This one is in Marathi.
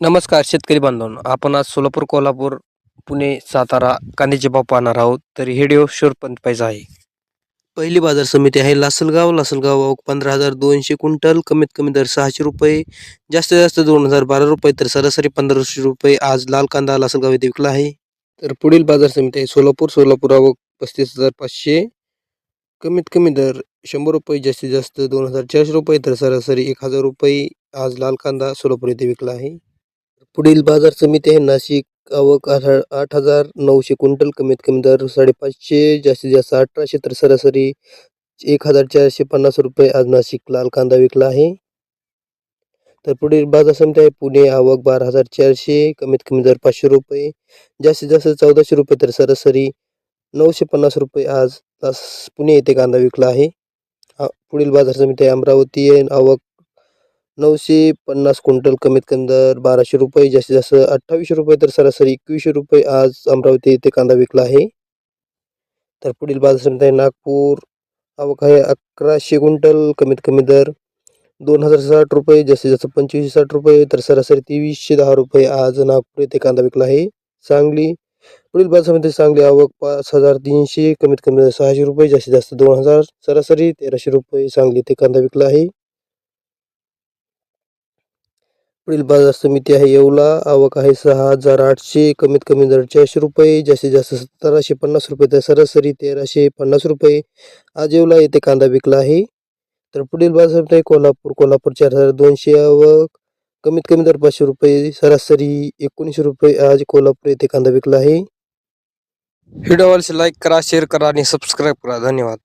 नमस्कार शेतकरी बांधवांनो आपण आज सोलापूर कोल्हापूर पुणे सातारा कांद्याचे भाव पाहणार आहोत. तर हे व्हिडिओ शोरपर्यंत पाहिजे आहे. पहिली बाजार समिती आहे लासलगाव. लासलगाव पंधरा हजार दोनशे क्विंटल कमीत कमी दर सहाशे रुपये जास्तीत जास्त दोन हजार बारा रुपये तर सरासरी पंधराशे रुपये. आज लाल कांदा लासलगाव येथे विकला आहे. तर पुढील बाजार समिती आहे सोलापूर. सोलापूर आवक पस्तीस हजार पाचशे कमीत कमी दर शंभर रुपये जास्तीत जास्त दोन हजार चारशे रुपये तर सरासरी एक हजार रुपये. आज लाल कांदा सोलापूर येथे विकला आहे. पुढील बाजार समिती आहे. नाशिक आवक आठ आठ हजार नऊशे क्विंटल कमीत कमी दर साडेपाचशे जास्तीत जास्त अठराशे तर सरासरी एक हजार चारशे पन्नास रुपये आज नाशिक लाल कांदा विकला आहे. तर पुढील बाजार समिती आहे. पुणे आवक बारा हजार चारशे कमीत कमी दर पाचशे रुपये जास्तीत जास्त चौदाशे रुपये तर सरासरी नऊशे पन्नास रुपये आज तास पुणे येथे कांदा विकला आहे. पुढील बाजार समिती आहे. अमरावती आहे. आवक नऊशे पन्नास क्विंटल कमीत कमी दर बाराशे रुपये जास्तीत जास्त अठ्ठावीसशे रुपये तर सरासरी एकवीसशे रुपये आज अमरावती येथे कांदा विकला आहे. तर पुढील बाजार समिती आहे नागपूर. आवक आहे अकराशे क्विंटल कमीत कमी दर दोन हजार साठ रुपये जास्तीत जास्त पंचवीसशे साठ रुपये तर सरासरी तेवीसशे दहा रुपये आज नागपूर येथे कांदा विकला आहे. सांगली. पुढील बाजार समिती सांगली आवक पाच हजार तीनशे कमीत कमी दर सहाशे रुपये जास्तीत जास्त दोन हजार सरासरी तेराशे रुपये सांगली येथे कांदा विकला आहे. पुढील बाजार समिती आहे येवला. आवक आहे सहा हजार आठशे कमीत कमी दर चारशे रुपये जास्तीत जास्त सतराशे पन्नास रुपये तर सरासरी तेराशे पन्नास रुपये. आज येवला येथे कांदा विकला आहे. तर पुढील बाजार समिती आहे कोल्हापूर. कोल्हापूर चार हजार दोनशे आवक कमीत कमी दर पाचशे रुपये सरासरी एकोणीसशे रुपये. आज कोल्हापूर येथे कांदा विकला आहे. व्हिडिओ लाईक करा शेअर करा आणि सबस्क्राईब करा. धन्यवाद.